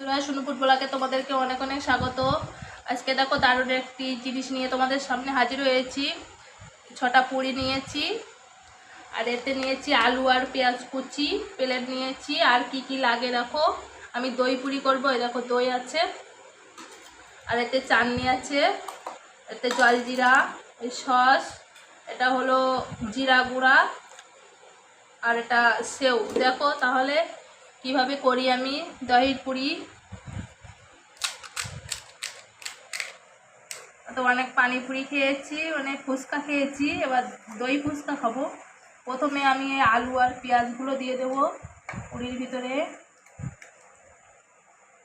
বন্ধুরা সুনুপুর বলাকে তোমাদেরকে অনেক অনেক স্বাগত। আজকে দেখো দারুণ একটি জিনিস নিয়ে তোমাদের সামনে হাজির হয়েছি। ছটা পুরি নিয়েছি, আর এতে নিয়েছি আলু আর পেঁয়াজ কুচি, প্লেট নিয়েছি। আর কি কি লাগে দেখো, আমি দই পুরি করব, এই দেখো দই আছে। আর এতে চাটনি আছে, এতে জলজিরা সস, এটা হলো জিরা গুঁড়া, আর এটা সেও দেখো তাহলে কীভাবে করি আমি? দহির পুরি। তো অনেক পানিপুরি খেয়েছি, অনেক ফুচকা খেয়েছি। এবার দই ফুচকা খাব। প্রথমে আমি আলু আর পেঁয়াজগুলো দিয়ে দেবো পুরির ভিতরে।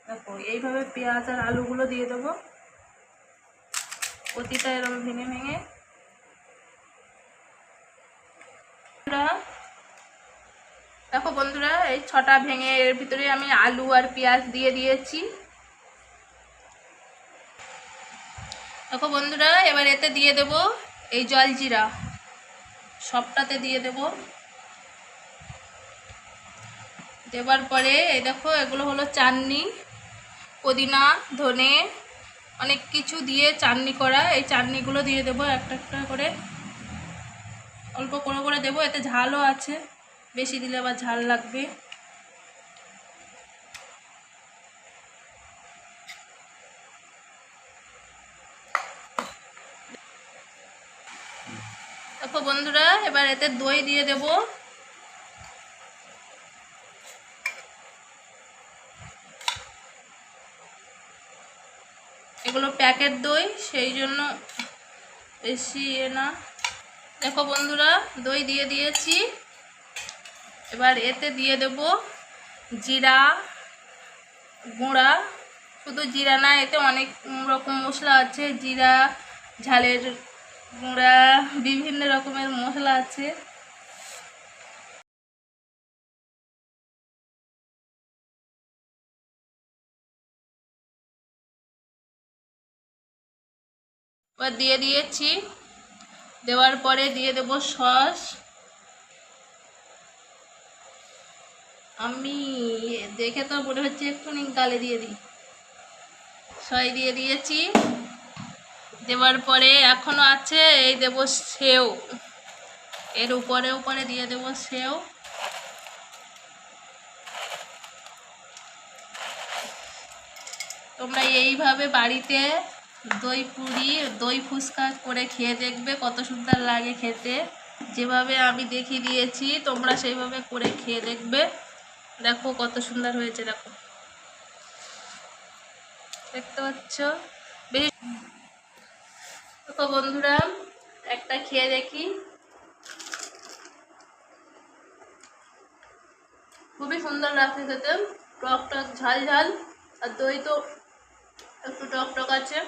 দেখো, এইভাবে পেঁয়াজ আর আলুগুলো দিয়ে দেবো। প্রতিটা এরকম ভেঙে ভেঙে। দেখো বন্ধুরা, এই ছটা ভেঙে এর ভিতরে আমি আলু আর পেঁয়াজ দিয়ে দিয়েছি। দেখো বন্ধুরা, এবার এতে দিয়ে দেব এই জলজিরা সবটাতে দিয়ে দেব। দেবার পরে, এই দেখো, এগুলো হলো চাটনি পুদিনা, ধনে, অনেক কিছু দিয়ে চাটনি করা। এই চাটনিগুলো দিয়ে দেবো একটা একটা করে। অল্প করে করে দেবো, এতে ঝালও আছে। বেশি দিলে আবার ঝাল লাগবে। দেখো বন্ধুরা, এবার এতে দই দিয়ে দেব। এগুলো প্যাকেট দই, সেই জন্য বেশি এ না। দেখো বন্ধুরা, দই দিয়ে দিয়েছি। এবার এতে দিয়ে দেব জিরা গুঁড়া। শুধু জিরা না, এতে অনেক রকম মশলা আছে, জিরা, ঝালের গুঁড়া, বিভিন্ন রকমের মশলা আছে। এবার দিয়ে দিয়েছি। দেওয়ার পরে দিয়ে দেব সস। আমি দেখে তো মনে হচ্ছে একটুখানি গালে দিয়ে দিই। সয় দিয়ে দিয়েছি। দেওয়ার পরে এখনও আছে, এই দেব সেও। এর উপরে উপরে দিয়ে দেব সেও। তোমরা এইভাবে বাড়িতে দই পুরি, দই ফুচকা করে খেয়ে দেখবে কত সুন্দর লাগে খেতে। যেভাবে আমি দেখিয়ে দিয়েছি, তোমরা সেইভাবে করে খেয়ে দেখবে। দেখো কত সুন্দর হয়েছে, দেখো। দেখতে পাচ্ছ? বেশ। দেখো বন্ধুরা, একটা খেয়ে দেখি। খুবই সুন্দর লাগছে খেতে। টক টক ঝাল ঝাল আর দই তো একটু টক টক আছে।